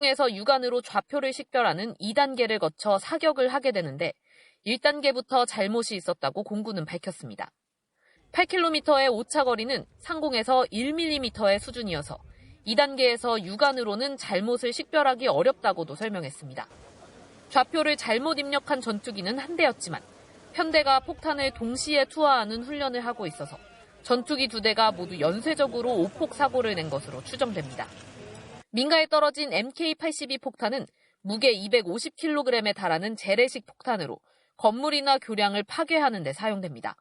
에서 육안으로 좌표를 식별하는 2단계를 거쳐 사격을 하게 되는데 1단계부터 잘못이 있었다고 공군은 밝혔습니다. 8km의 오차 거리는 상공에서 1mm의 수준이어서 2단계에서 육안으로는 잘못을 식별하기 어렵다고도 설명했습니다. 좌표를 잘못 입력한 전투기는 한 대였지만 편대가 폭탄을 동시에 투하하는 훈련을 하고 있어서 전투기 두 대가 모두 연쇄적으로 오폭 사고를 낸 것으로 추정됩니다. 민가에 떨어진 MK-82 폭탄은 무게 250kg에 달하는 재래식 폭탄으로 건물이나 교량을 파괴하는 데 사용됩니다.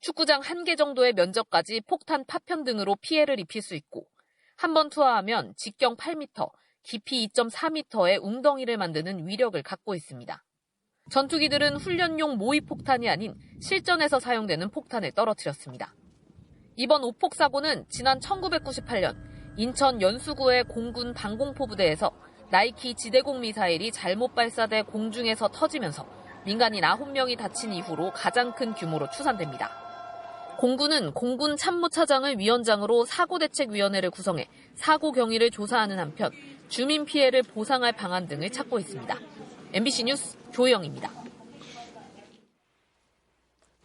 축구장 한 개 정도의 면적까지 폭탄 파편 등으로 피해를 입힐 수 있고 한 번 투하하면 직경 8m, 깊이 2.4m의 웅덩이를 만드는 위력을 갖고 있습니다. 전투기들은 훈련용 모의 폭탄이 아닌 실전에서 사용되는 폭탄을 떨어뜨렸습니다. 이번 오폭 사고는 지난 1998년 인천 연수구의 공군 방공포부대에서 나이키 지대공 미사일이 잘못 발사돼 공중에서 터지면서 민간인 9명이 다친 이후로 가장 큰 규모로 추산됩니다. 공군은 공군 참모차장을 위원장으로 사고대책위원회를 구성해 사고 경위를 조사하는 한편 주민 피해를 보상할 방안 등을 찾고 있습니다. MBC 뉴스 조영입니다.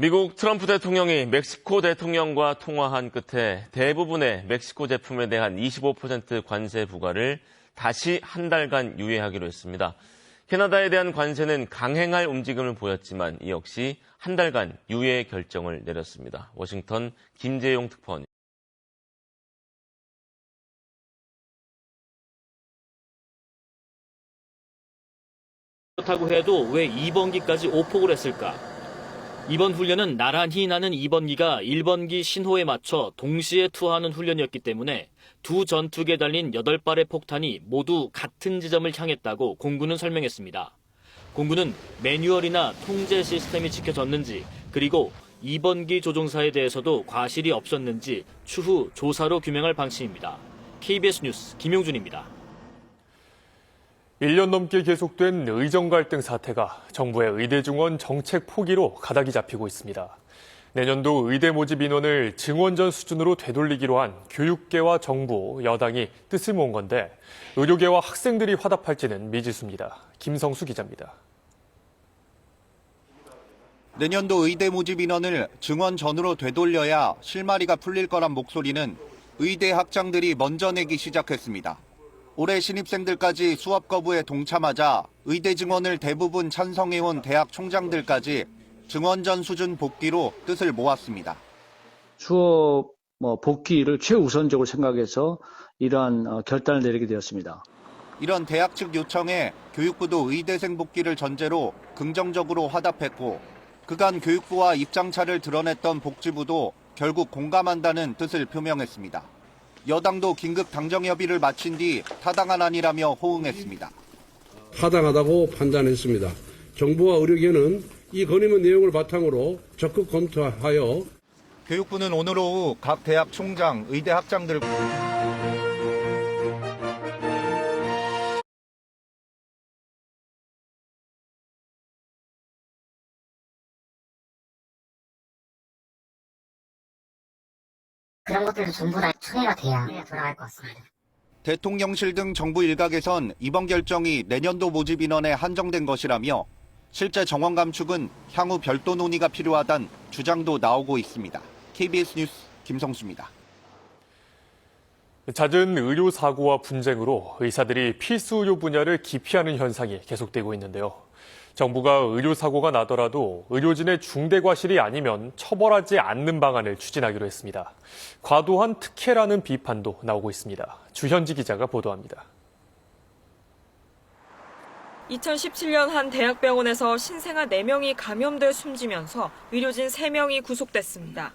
미국 트럼프 대통령이 멕시코 대통령과 통화한 끝에 대부분의 멕시코 제품에 대한 25% 관세 부과를 다시 한 달간 유예하기로 했습니다. 캐나다에 대한 관세는 강행할 움직임을 보였지만 이 역시 한 달간 유예 결정을 내렸습니다. 워싱턴 김재용 특파원. 그렇다고 해도 왜 2번기까지 오폭을 했을까? 이번 훈련은 나란히 나는 2번기가 1번기 신호에 맞춰 동시에 투하하는 훈련이었기 때문에 두 전투기에 달린 8발의 폭탄이 모두 같은 지점을 향했다고 공군은 설명했습니다. 공군은 매뉴얼이나 통제 시스템이 지켜졌는지 그리고 2번기 조종사에 대해서도 과실이 없었는지 추후 조사로 규명할 방침입니다. KBS 뉴스 김용준입니다. 1년 넘게 계속된 의정 갈등 사태가 정부의 의대 증원 정책 포기로 가닥이 잡히고 있습니다. 내년도 의대 모집 인원을 증원전 수준으로 되돌리기로 한 교육계와 정부, 여당이 뜻을 모은 건데 의료계와 학생들이 화답할지는 미지수입니다. 김성수 기자입니다. 내년도 의대 모집 인원을 증원 전으로 되돌려야 실마리가 풀릴 거란 목소리는 의대 학장들이 먼저 내기 시작했습니다. 올해 신입생들까지 수업 거부에 동참하자 의대 증원을 대부분 찬성해온 대학 총장들까지 증원 전 수준 복귀로 뜻을 모았습니다. 수업 뭐 복귀를 최우선적으로 생각해서 이러한 어, 결단을 내리게 되었습니다. 이런 대학 측 요청에 교육부도 의대생 복귀를 전제로 긍정적으로 화답했고 그간 교육부와 입장차를 드러냈던 복지부도 결국 공감한다는 뜻을 표명했습니다. 여당도 긴급 당정 협의를 마친 뒤 타당한 안이라며 호응했습니다. 타당하다고 판단했습니다. 정부와 의료계는 이 건의문 내용을 바탕으로 적극 검토하여 교육부는 오늘 오후 각 대학 총장, 의대 학장들 것들도 전부 다 처리가 돼야 돌아갈 것 같습니다. 대통령실 등 정부 일각에선 이번 결정이 내년도 모집 인원에 한정된 것이라며 실제 정원 감축은 향후 별도 논의가 필요하단 주장도 나오고 있습니다. KBS 뉴스 김성수입니다. 잦은 의료 사고와 분쟁으로 의사들이 필수 의료 분야를 기피하는 현상이 계속되고 있는데요. 정부가 의료 사고가 나더라도 의료진의 중대 과실이 아니면 처벌하지 않는 방안을 추진하기로 했습니다. 과도한 특혜라는 비판도 나오고 있습니다. 주현지 기자가 보도합니다. 2017년 한 대학병원에서 신생아 4명이 감염돼 숨지면서 의료진 3명이 구속됐습니다.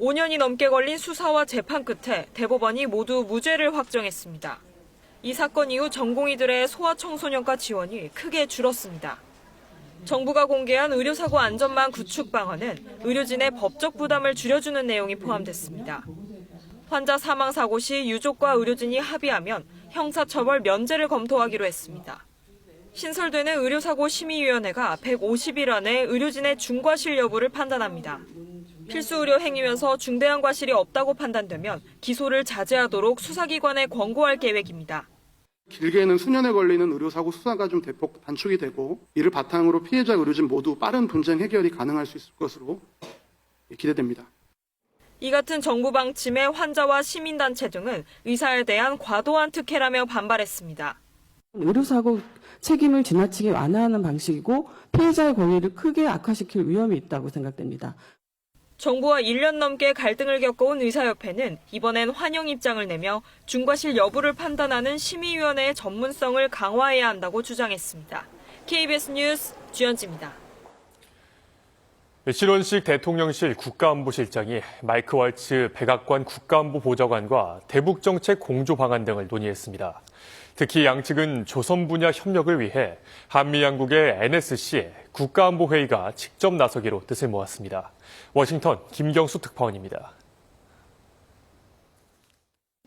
5년이 넘게 걸린 수사와 재판 끝에 대법원이 모두 무죄를 확정했습니다. 이 사건 이후 전공의들의 소아청소년과 지원이 크게 줄었습니다. 정부가 공개한 의료사고 안전망 구축 방안은 의료진의 법적 부담을 줄여주는 내용이 포함됐습니다. 환자 사망 사고 시 유족과 의료진이 합의하면 형사처벌 면제를 검토하기로 했습니다. 신설되는 의료사고 심의위원회가 150일 안에 의료진의 중과실 여부를 판단합니다. 필수 의료 행위면서 중대한 과실이 없다고 판단되면 기소를 자제하도록 수사기관에 권고할 계획입니다. 길게는 수년에 걸리는 의료사고 수사가 좀 대폭 단축이 되고 이를 바탕으로 피해자 의료진 모두 빠른 분쟁 해결이 가능할 수 있을 것으로 기대됩니다. 이 같은 정부 방침에 환자와 시민단체 등은 의사에 대한 과도한 특혜라며 반발했습니다. 의료사고 책임을 지나치게 완화하는 방식이고 피해자의 권리를 크게 악화시킬 위험이 있다고 생각됩니다. 정부와 1년 넘게 갈등을 겪어온 의사협회는 이번엔 환영 입장을 내며 중과실 여부를 판단하는 심의위원회의 전문성을 강화해야 한다고 주장했습니다. KBS 뉴스 주현지입니다. 신원식 대통령실 국가안보실장이 마이크 왈츠 백악관 국가안보보좌관과 대북정책 공조 방안 등을 논의했습니다. 특히 양측은 조선 분야 협력을 위해 한미 양국의 NSC 국가안보회의가 직접 나서기로 뜻을 모았습니다. 워싱턴 김경수 특파원입니다.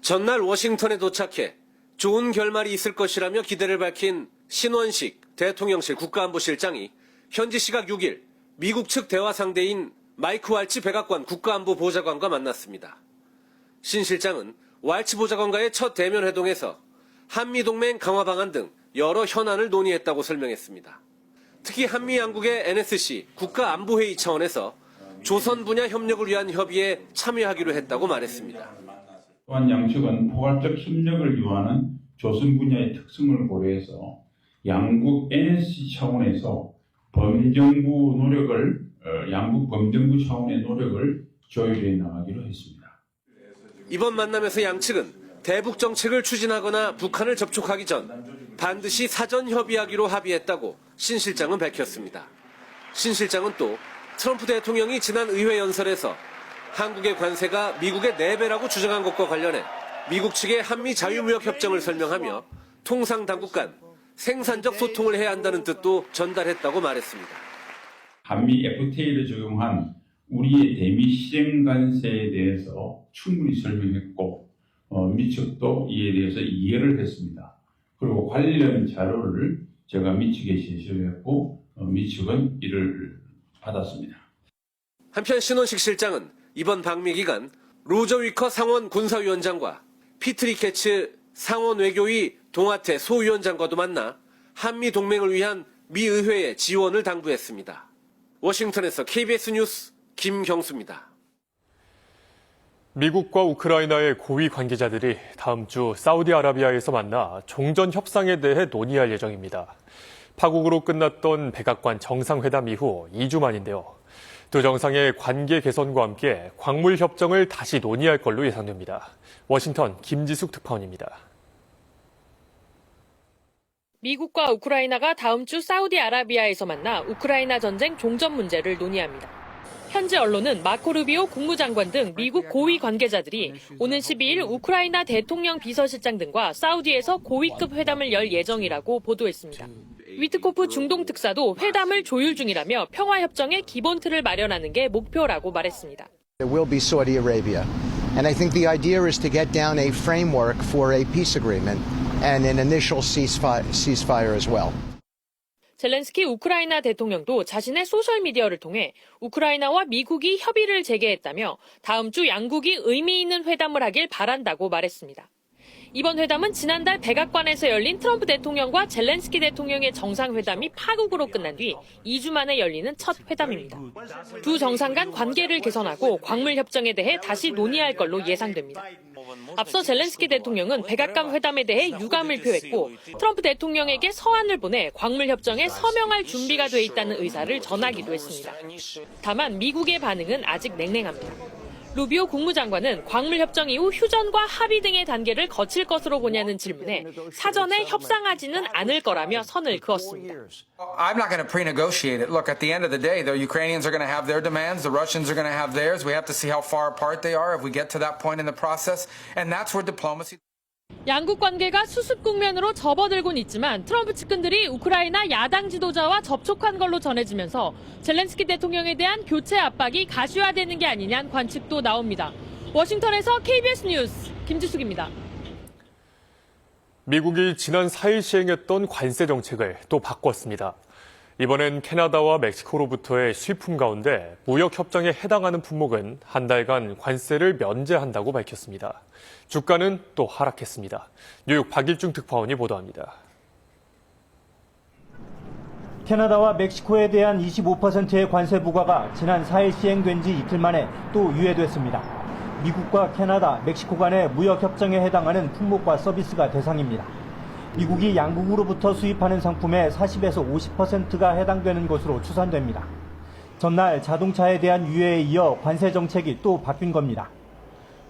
전날 워싱턴에 도착해 좋은 결말이 있을 것이라며 기대를 밝힌 신원식 대통령실 국가안보실장이 현지 시각 6일 미국 측 대화 상대인 마이크 왈츠 백악관 국가안보 보좌관과 만났습니다. 신 실장은 왈츠 보좌관과의 첫 대면 회동에서 한미동맹 강화 방안 등 여러 현안을 논의했다고 설명했습니다. 특히 한미 양국의 NSC 국가안보회의 차원에서 조선 분야 협력을 위한 협의에 참여하기로 했다고 말했습니다. 또한 양측은 포괄적 협력을 요하는 조선 분야의 특성을 고려해서 양국 NSC 차원에서 범정부 노력을 어, 양국 범정부 차원의 노력을 조율해 나가기로 했습니다. 이번 만남에서 양측은 대북 정책을 추진하거나 북한을 접촉하기 전 반드시 사전 협의하기로 합의했다고 신 실장은 밝혔습니다. 신 실장은 또 트럼프 대통령이 지난 의회 연설에서 한국의 관세가 미국의 4배라고 주장한 것과 관련해 미국 측의 한미 자유무역 협정을 설명하며 통상 당국 간 생산적 소통을 해야 한다는 뜻도 전달했다고 말했습니다. 한미 FTA를 적용한 우리의 대미 시행 관세에 대해서 충분히 설명했고 어, 미측도 이에 대해서 이해를 했습니다. 그리고 관련 자료를 제가 미측에 제시를 했고 어, 미측은 이를 받았습니다. 한편 신원식 실장은 이번 방미 기간 로저 위커 상원 군사위원장과 피트리 캐츠 상원 외교위 동아태 소위원장과도 만나 한미 동맹을 위한 미 의회의 지원을 당부했습니다. 워싱턴에서 KBS 뉴스 김경수입니다. 미국과 우크라이나의 고위 관계자들이 다음 주 사우디아라비아에서 만나 종전 협상에 대해 논의할 예정입니다. 파국으로 끝났던 백악관 정상회담 이후 2주 만인데요. 두 정상의 관계 개선과 함께 광물 협정을 다시 논의할 걸로 예상됩니다. 워싱턴 김지숙 특파원입니다. 미국과 우크라이나가 다음 주 사우디아라비아에서 만나 우크라이나 전쟁 종전 문제를 논의합니다. 현지 언론은 마코 루비오 국무장관 등 미국 고위 관계자들이 오는 12일 우크라이나 대통령 비서실장 등과 사우디에서 고위급 회담을 열 예정이라고 보도했습니다. 위트코프 중동 특사도 회담을 조율 중이라며 평화 협정의 기본 틀을 마련하는 게 목표라고 말했습니다. It will be Saudi Arabia. And I think the idea is to get down a framework for a peace agreement and an initial ceasefire, ceasefire as well. 젤렌스키 우크라이나 대통령도 자신의 소셜미디어를 통해 우크라이나와 미국이 협의를 재개했다며 다음 주 양국이 의미 있는 회담을 하길 바란다고 말했습니다. 이번 회담은 지난달 백악관에서 열린 트럼프 대통령과 젤렌스키 대통령의 정상회담이 파국으로 끝난 뒤 2주 만에 열리는 첫 회담입니다. 두 정상 간 관계를 개선하고 광물 협정에 대해 다시 논의할 걸로 예상됩니다. 앞서 젤렌스키 대통령은 백악관 회담에 대해 유감을 표했고 트럼프 대통령에게 서한을 보내 광물 협정에 서명할 준비가 돼 있다는 의사를 전하기도 했습니다. 다만 미국의 반응은 아직 냉랭합니다. 루비오 국무장관은 광물 협정 이후 휴전과 합의 등의 단계를 거칠 것으로 보냐는 질문에 사전에 협상하지는 않을 거라며 선을 그었습니다. I'm not going to pre-negotiate it. Look, at the end of the day, the Ukrainians are going to have their demands, the Russians are going to have theirs. We have to see how far apart they are if we get to that point in the process, and that's where diplomacy. 양국 관계가 수습 국면으로 접어들곤 있지만 트럼프 측근들이 우크라이나 야당 지도자와 접촉한 걸로 전해지면서 젤렌스키 대통령에 대한 교체 압박이 가시화되는 게 아니냐는 관측도 나옵니다. 워싱턴에서 KBS 뉴스 김지숙입니다. 미국이 지난 4일 시행했던 관세 정책을 또 바꿨습니다. 이번엔 캐나다와 멕시코로부터의 수입품 가운데 무역 협정에 해당하는 품목은 한 달간 관세를 면제한다고 밝혔습니다. 주가는 또 하락했습니다. 뉴욕 박일중 특파원이 보도합니다. 캐나다와 멕시코에 대한 25%의 관세 부과가 지난 4일 시행된 지 이틀 만에 또 유예됐습니다. 미국과 캐나다, 멕시코 간의 무역 협정에 해당하는 품목과 서비스가 대상입니다. 미국이 양국으로부터 수입하는 상품의 40에서 50%가 해당되는 것으로 추산됩니다. 전날 자동차에 대한 유예에 이어 관세 정책이 또 바뀐 겁니다.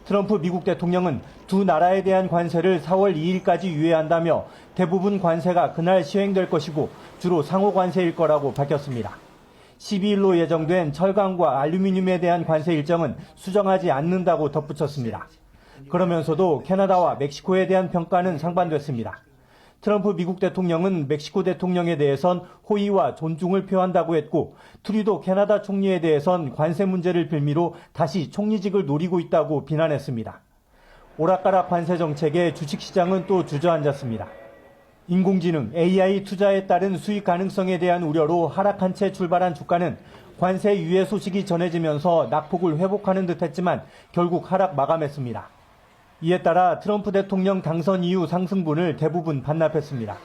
트럼프 미국 대통령은 두 나라에 대한 관세를 4월 2일까지 유예한다며 대부분 관세가 그날 시행될 것이고 주로 상호 관세일 거라고 밝혔습니다. 12일로 예정된 철강과 알루미늄에 대한 관세 일정은 수정하지 않는다고 덧붙였습니다. 그러면서도 캐나다와 멕시코에 대한 평가는 상반됐습니다. 트럼프 미국 대통령은 멕시코 대통령에 대해선 호의와 존중을 표한다고 했고 트리도 캐나다 총리에 대해선 관세 문제를 빌미로 다시 총리직을 노리고 있다고 비난했습니다. 오락가락 관세 정책에 주식시장은 또 주저앉았습니다. 인공지능 AI 투자에 따른 수익 가능성에 대한 우려로 하락한 채 출발한 주가는 관세 유예 소식이 전해지면서 낙폭을 회복하는 듯했지만 결국 하락 마감했습니다. 이에 따라 트럼프 대통령 당선 이후 상승분을 대부분 반납했습니다.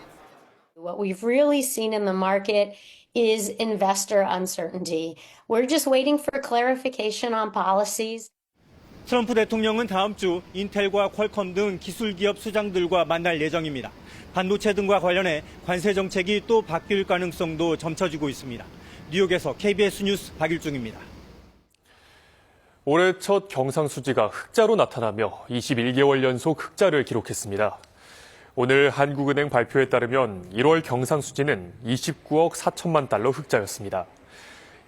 What we've really seen in the market is investor uncertainty. We're just waiting for clarification on policies. 트럼프 대통령은 다음 주 인텔과 퀄컴 등 기술 기업 수장들과 만날 예정입니다. 반도체 등과 관련해 관세 정책이 또 바뀔 가능성도 점쳐지고 있습니다. 뉴욕에서 KBS 뉴스 박일중입니다. 올해 첫 경상수지가 흑자로 나타나며 21개월 연속 흑자를 기록했습니다. 오늘 한국은행 발표에 따르면 1월 경상수지는 29억 4천만 달러 흑자였습니다.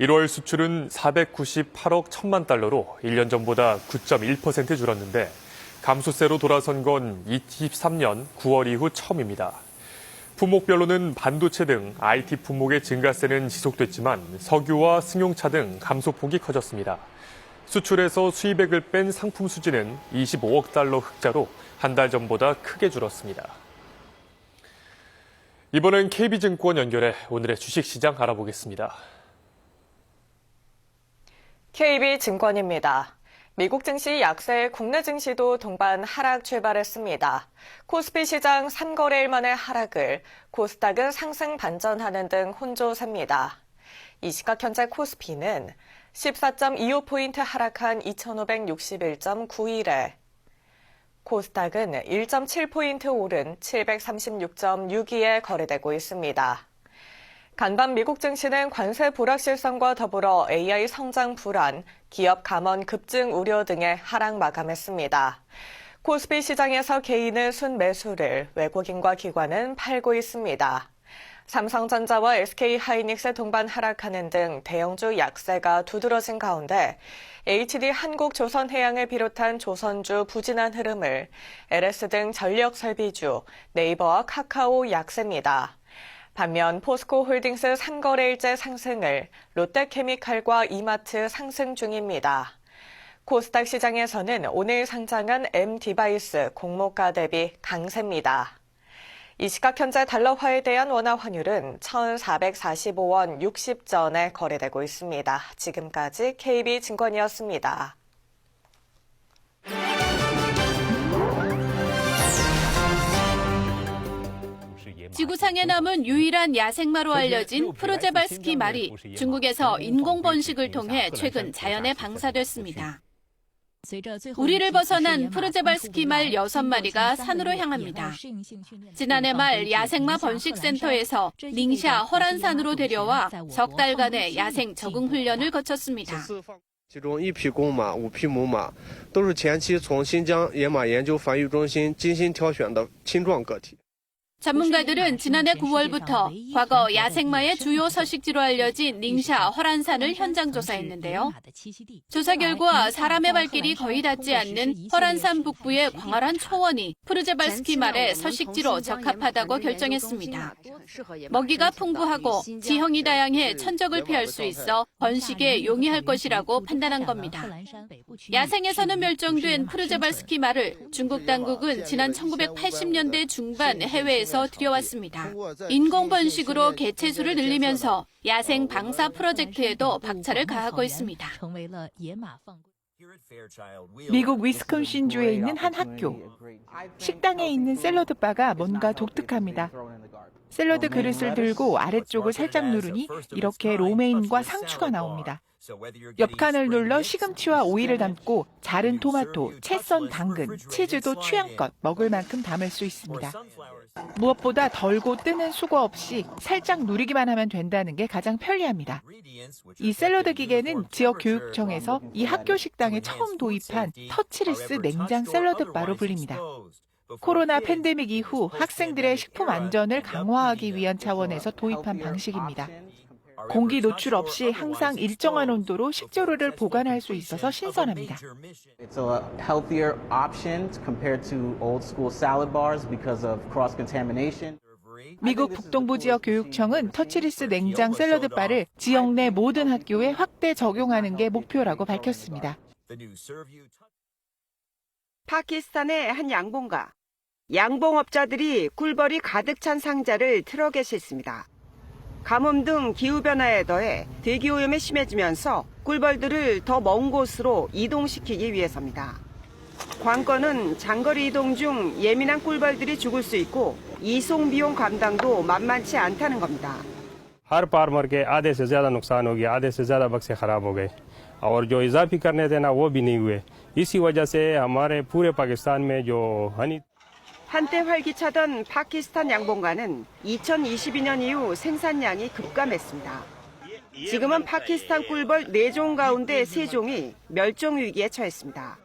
1월 수출은 498억 1천만 달러로 1년 전보다 9.1% 줄었는데 감소세로 돌아선 건 23년 9월 이후 처음입니다. 품목별로는 반도체 등 IT 품목의 증가세는 지속됐지만 석유와 승용차 등 감소폭이 커졌습니다. 수출에서 수입액을 뺀 상품 수지는 25억 달러 흑자로 한 달 전보다 크게 줄었습니다. 이번엔 KB증권 연결해 오늘의 주식시장 알아보겠습니다. KB증권입니다. 미국 증시 약세, 국내 증시도 동반 하락 출발했습니다. 코스피 시장 3거래일 만에 하락을, 코스닥은 상승 반전하는 등 혼조셉니다. 이 시각 현재 코스피는 14.25포인트 하락한 2561.91에 코스닥은 1.7포인트 오른 736.62에 거래되고 있습니다. 간밤 미국 증시는 관세 불확실성과 더불어 AI 성장 불안, 기업 감원 급증 우려 등의 하락 마감했습니다. 코스피 시장에서 개인은 순매수를, 외국인과 기관은 팔고 있습니다. 삼성전자와 SK하이닉스 동반 하락하는 등 대형주 약세가 두드러진 가운데 HD 한국조선해양을 비롯한 조선주 부진한 흐름을 LS 등 전력설비주, 네이버와 카카오 약세입니다. 반면 포스코 홀딩스 3거래일째 상승을 롯데케미칼과 이마트 상승 중입니다. 코스닥 시장에서는 오늘 상장한 M디바이스 공모가 대비 강세입니다. 이 시각 현재 달러화에 대한 원화 환율은 1,445원 60전에 거래되고 있습니다. 지금까지 KB증권이었습니다. 지구상에 남은 유일한 야생마로 알려진 프로제발스키 말이 중국에서 인공 번식을 통해 최근 자연에 방사됐습니다. 우리를 벗어난 프르제발스키 말 6마리가 산으로 향합니다. 지난해 말 야생마 번식센터에서 닝샤 허란산으로 데려와 석 달간의 야생 적응 훈련을 거쳤습니다. 其中一匹公马、五匹母马，都是前期从新疆野马研究繁育中心精心挑选的青壮个体。 전문가들은 지난해 9월부터 과거 야생마의 주요 서식지로 알려진 닝샤 허란산을 현장 조사했는데요. 조사 결과 사람의 발길이 거의 닿지 않는 허란산 북부의 광활한 초원이 프르제발스키 말의 서식지로 적합하다고 결정했습니다. 먹이가 풍부하고 지형이 다양해 천적을 피할 수 있어 번식에 용이할 것이라고 판단한 겁니다. 야생에서는 멸종된 프르제발스키 말을 중국 당국은 지난 1980년대 중반 해외에서 계속해서 들여왔습니다. 인공 번식으로 개체 수를 늘리면서 야생 방사 프로젝트에도 박차를 가하고 있습니다. 미국 위스콘신주에 있는 한 학교. 식당에 있는 샐러드 바가 뭔가 독특합니다. 샐러드 그릇을 들고 아래쪽을 살짝 누르니 이렇게 로메인과 상추가 나옵니다. 옆 칸을 눌러 시금치와 오이를 담고 자른 토마토, 채 썬 당근, 치즈도 취향껏 먹을 만큼 담을 수 있습니다. 무엇보다 덜고 뜨는 수고 없이 살짝 누리기만 하면 된다는 게 가장 편리합니다. 이 샐러드 기계는 지역 교육청에서 이 학교 식당에 처음 도입한 터치리스 냉장 샐러드 바로 불립니다. 코로나 팬데믹 이후 학생들의 식품 안전을 강화하기 위한 차원에서 도입한 방식입니다. 공기 노출 없이 항상 일정한 온도로 식재료를 보관할 수 있어서 신선합니다. It's a healthier option compared to old school salad bars because of cross contamination. 미국 북동부 지역 교육청은 터치리스 냉장 샐러드 바를 지역 내 모든 학교에 확대 적용하는 게 목표라고 밝혔습니다. 파키스탄의 한 양봉가. 양봉업자들이 꿀벌이 가득 찬 상자를 트럭에 싣습니다. 가뭄 등 기후변화에 더해 대기오염이 심해지면서 꿀벌들을 더 먼 곳으로 이동시키기 위해서입니다. 관건은 장거리 이동 중 예민한 꿀벌들이 죽을 수 있고 이송 비용 감당도 만만치 않다는 겁니다. हर farmer के आधे से ज्यादा नुकसान हो गया आधे से ज्यादा बक्से खराब हो गए और जो इजाफी करने थे ना वो भी नहीं हुए इसी वजह से हमारे पूरे पाकिस्तान में जो हनी 한때 활기차던 파키스탄 양봉가는 2022년 이후 생산량이 급감했습니다. 지금은 파키스탄 꿀벌 4종 가운데 3종이 멸종 위기에 처했습니다.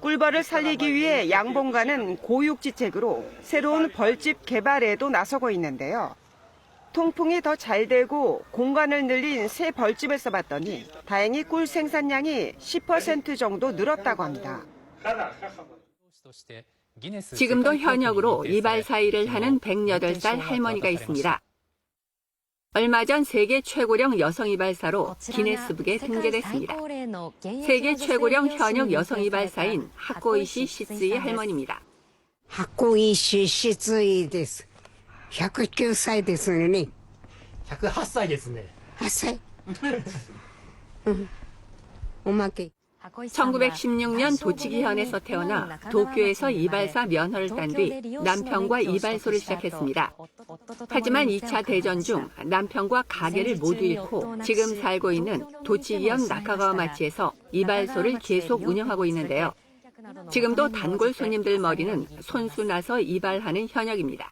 꿀벌을 살리기 위해 양봉가는 고육지책으로 새로운 벌집 개발에도 나서고 있는데요. 통풍이 더 잘 되고 공간을 늘린 새 벌집에서 봤더니 다행히 꿀 생산량이 10% 정도 늘었다고 합니다. 지금도 현역으로 이발사 일을 하는 108살 할머니가 있습니다. 얼마 전 세계 최고령 여성 이발사로 기네스북에 등재됐습니다. 세계 최고령 현역 여성 이발사인 하코이시 시츠이 할머니입니다. 하코이시 시츠이です. 109歳ですよね。 108歳ですね。 8歳。うんおまけ。 1916년 도치기현에서 태어나 도쿄에서 이발사 면허를 딴 뒤 남편과 이발소를 시작했습니다. 하지만 2차 대전 중 남편과 가게를 모두 잃고 지금 살고 있는 도치기현 나카가와 마치에서 이발소를 계속 운영하고 있는데요. 지금도 단골 손님들 머리는 손수 나서 이발하는 현역입니다.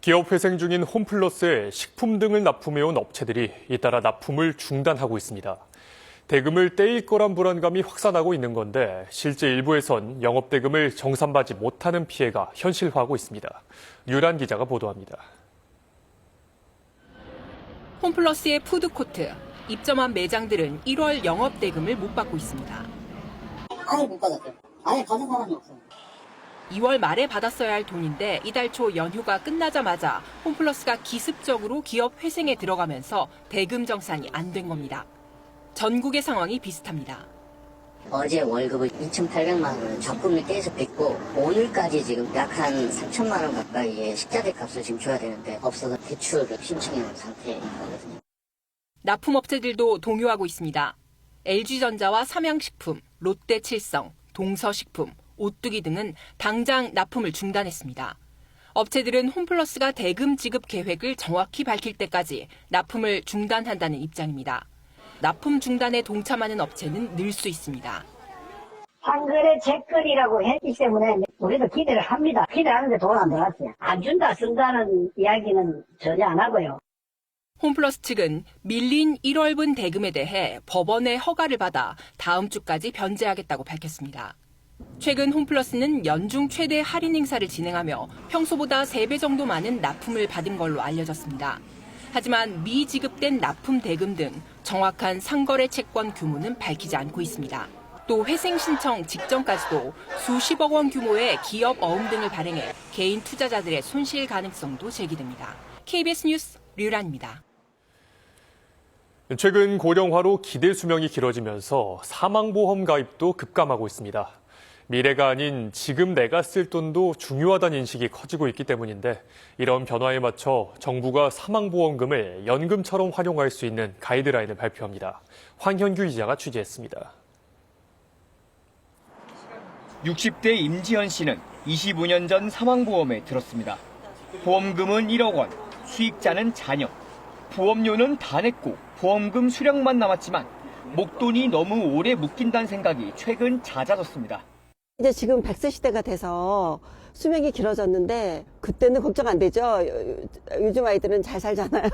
기업 회생 중인 홈플러스에 식품 등을 납품해온 업체들이 잇따라 납품을 중단하고 있습니다. 대금을 떼일 거란 불안감이 확산하고 있는 건데 실제 일부에선 영업대금을 정산받지 못하는 피해가 현실화하고 있습니다. 유란 기자가 보도합니다. 홈플러스의 푸드코트, 입점한 매장들은 1월 영업대금을 못 받고 있습니다. 아예 못 받았어요. 아예 받은 사람이 없어요. 2월 말에 받았어야 할 돈인데 이달 초 연휴가 끝나자마자 홈플러스가 기습적으로 기업 회생에 들어가면서 대금 정산이 안 된 겁니다. 전국의 상황이 비슷합니다. 어제 월급을 2,800만 원을 적금을 떼서 뺐고 오늘까지 지금 약 한 3천만 원 가까이의 식자재 값을 지금 줘야 되는데 없어서 대출을 신청해 놓은 상태거든요. 납품업체들도 동요하고 있습니다. LG전자와 삼양식품, 롯데칠성, 동서식품, 오뚜기 등은 당장 납품을 중단했습니다. 업체들은 홈플러스가 대금 지급 계획을 정확히 밝힐 때까지 납품을 중단한다는 입장입니다. 납품 중단에 동참하는 업체는 늘 수 있습니다. 한글의 책거리라고 했기 때문에 우리도 기대를 합니다. 기대하는데 돈 안 들어갔어요. 안 준다 쓴다는 이야기는 전혀 안 하고요. 홈플러스 측은 밀린 1월분 대금에 대해 법원의 허가를 받아 다음 주까지 변제하겠다고 밝혔습니다. 최근 홈플러스는 연중 최대 할인 행사를 진행하며 평소보다 3배 정도 많은 납품을 받은 걸로 알려졌습니다. 하지만 미지급된 납품 대금 등 정확한 상거래 채권 규모는 밝히지 않고 있습니다. 또 회생 신청 직전까지도 수십억 원 규모의 기업 어음 등을 발행해 개인 투자자들의 손실 가능성도 제기됩니다. KBS 뉴스 류란입니다. 최근 고령화로 기대 수명이 길어지면서 사망보험 가입도 급감하고 있습니다. 미래가 아닌 지금 내가 쓸 돈도 중요하다는 인식이 커지고 있기 때문인데 이런 변화에 맞춰 정부가 사망보험금을 연금처럼 활용할 수 있는 가이드라인을 발표합니다. 황현규 기자가 취재했습니다. 60대 임지현 씨는 25년 전 사망보험에 들었습니다. 보험금은 1억 원, 수익자는 자녀. 보험료는 다 냈고 보험금 수령만 남았지만 목돈이 너무 오래 묶인다는 생각이 최근 잦아졌습니다. 이제 지금 100세 시대가 돼서 수명이 길어졌는데 그때는 걱정 안 되죠. 요즘 아이들은 잘 살잖아요.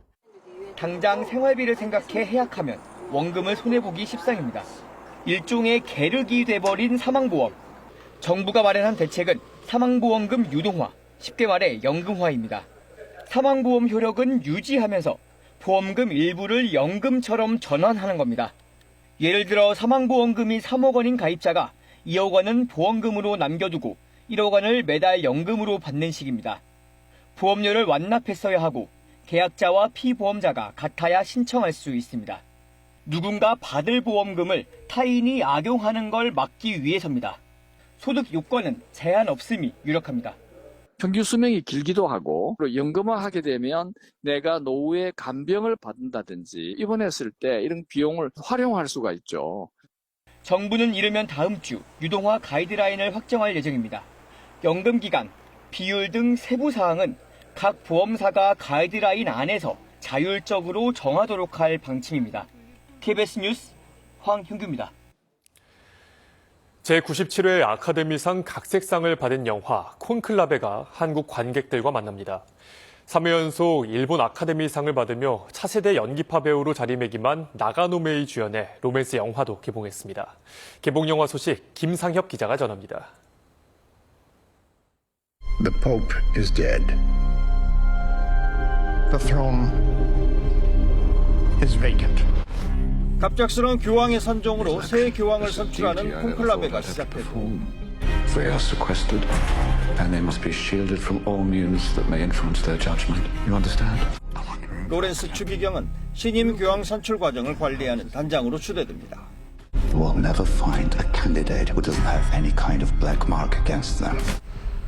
당장 생활비를 생각해 해약하면 원금을 손해보기 십상입니다. 일종의 계륵이 돼버린 사망보험. 정부가 마련한 대책은 사망보험금 유동화, 쉽게 말해 연금화입니다. 사망보험 효력은 유지하면서 보험금 일부를 연금처럼 전환하는 겁니다. 예를 들어 사망보험금이 3억 원인 가입자가 2억 원은 보험금으로 남겨두고 1억 원을 매달 연금으로 받는 식입니다. 보험료를 완납했어야 하고 계약자와 피보험자가 같아야 신청할 수 있습니다. 누군가 받을 보험금을 타인이 악용하는 걸 막기 위해서입니다. 소득 요건은 제한 없음이 유력합니다. 평균 수명이 길기도 하고 연금화하게 되면 내가 노후에 간병을 받는다든지 입원했을 때 이런 비용을 활용할 수가 있죠. 정부는 이르면 다음 주 유동화 가이드라인을 확정할 예정입니다. 연금 기간, 비율 등 세부 사항은 각 보험사가 가이드라인 안에서 자율적으로 정하도록 할 방침입니다. KBS 뉴스 황형규입니다. 제97회 아카데미상 각색상을 받은 영화 콘클라베가 한국 관객들과 만납니다. 3회 연속 일본 아카데미상을 받으며 차세대 연기파 배우로 자리매김한 나가노메이 주연의 로맨스 영화도 개봉했습니다. 개봉 영화 소식 김상협 기자가 전합니다. The Pope is dead. The throne is vacant. 갑작스러운 교황의 선종으로 새 교황을 선출하는 콘클라베가 시작되고 They are sequestered, and they must be shielded from all news that may influence their judgment. You understand? 로렌스 추기경은 신임 교황 선출 과정을 관리하는 단장으로 추대됩니다. We'll never find a candidate who doesn't have any kind of black mark against them.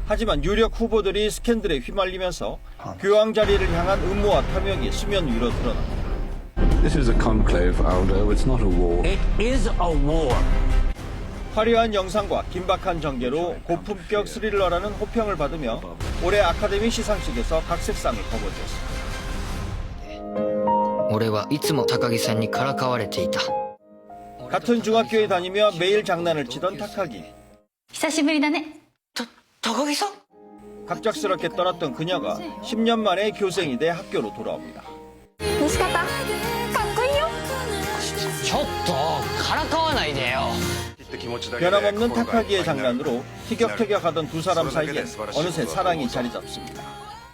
하지만 유력 후보들이 스캔들에 휘말리면서 교황 자리를 향한 음모와 탐욕이 수면 위로 드러납니다. This is a conclave, Aldo. It's not a war. It is a war. 화려한 영상과 긴박한 전개로 고품격 스릴러라는 호평을 받으며 올해 아카데미 시상식에서 각색상을 거머쥐었습니다. 俺はいつも高木さんにからかわれていた 같은 중학교에 다니며 매일 장난을 치던 타카기. 久しぶりだね 타카기さん? 갑작스럽게 떠났던 그녀가 10년 만에 교생이 돼 학교로 돌아옵니다. 西方かっこいいよちょっとからかわないでよ 변함없는 타카기의 장난으로 티격태격하던 두 사람 사이에 어느새 사랑이 자리 잡습니다.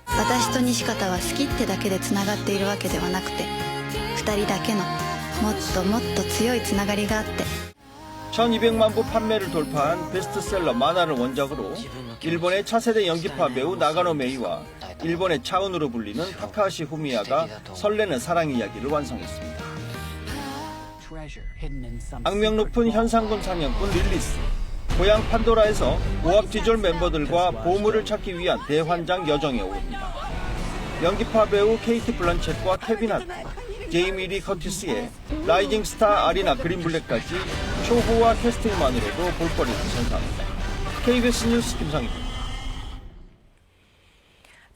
私と西方は好きってだけでつながっているわけではなくて二人だけのもっともっと強いつながりがあって 1200만 부 판매를 돌파한 베스트셀러 만화를 원작으로 일본의 차세대 연기파 배우 나가노 메이와 일본의 차은우로 불리는 타카하시 후미야가 설레는 사랑 이야기를 완성했습니다. 악명 높은 현상군 상영꾼 릴리스 고향 판도라에서 오합지졸 멤버들과 보물을 찾기 위한 대환장 여정에 오릅니다. 연기파 배우 케이트 블란쳇과 케빈 하트, 제이미 리 커티스의 라이징 스타 아리나 그린블랙까지 초호화 캐스팅만으로도 볼거리를 선사합니다. KBS 뉴스 김상입니다.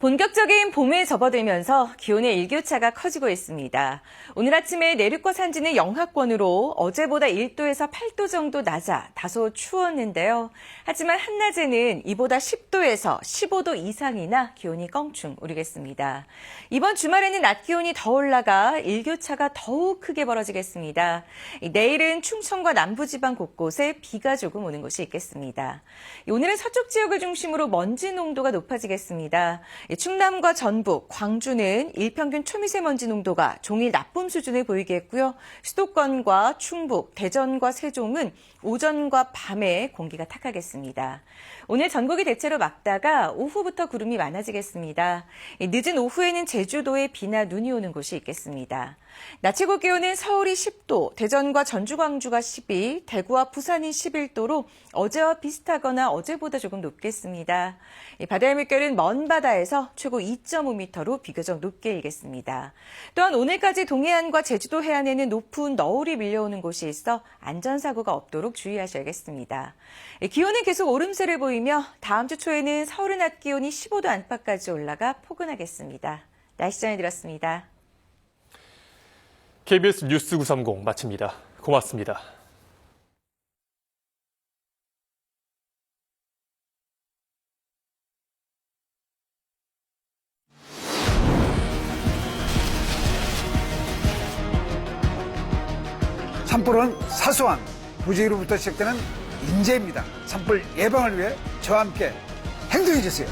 본격적인 봄에 접어들면서 기온의 일교차가 커지고 있습니다. 오늘 아침에 내륙과 산지는 영하권으로 어제보다 1도에서 8도 정도 낮아 다소 추웠는데요. 하지만 한낮에는 이보다 10도에서 15도 이상이나 기온이 껑충 오르겠습니다. 이번 주말에는 낮 기온이 더 올라가 일교차가 더욱 크게 벌어지겠습니다. 내일은 충청과 남부지방 곳곳에 비가 조금 오는 곳이 있겠습니다. 오늘은 서쪽 지역을 중심으로 먼지 농도가 높아지겠습니다. 충남과 전북, 광주는 일평균 초미세먼지 농도가 종일 나쁨 수준을 보이겠고요. 수도권과 충북, 대전과 세종은 오전과 밤에 공기가 탁하겠습니다. 오늘 전국이 대체로 맑다가 오후부터 구름이 많아지겠습니다. 늦은 오후에는 제주도에 비나 눈이 오는 곳이 있겠습니다. 낮 최고 기온은 서울이 10도, 대전과 전주, 광주가 12, 대구와 부산이 11도로 어제와 비슷하거나 어제보다 조금 높겠습니다. 바다의 물결은 먼 바다에서 최고 2.5m로 비교적 높게 일겠습니다. 또한 오늘까지 동해안과 제주도 해안에는 높은 너울이 밀려오는 곳이 있어 안전사고가 없도록 주의하셔야겠습니다. 기온은 계속 오름세를 보이 며 다음 주 초에는 서울의 낮 기온이 15도 안팎까지 올라가 포근하겠습니다. 날씨 전해드렸습니다. KBS 뉴스 930 마칩니다. 고맙습니다. 산불은 사소한 부지로부터 시작되는 인재입니다. 산불 예방을 위해 저와 함께 행동해 주세요.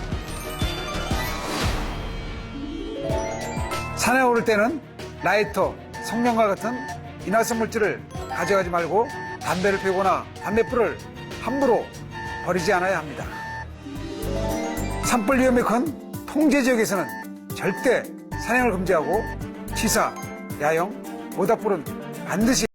산에 오를 때는 라이터, 성냥과 같은 인화성 물질을 가져가지 말고 담배를 피우거나 담배불을 함부로 버리지 않아야 합니다. 산불 위험이 큰 통제 지역에서는 절대 산행을 금지하고 치사, 야영, 모닥불은 반드시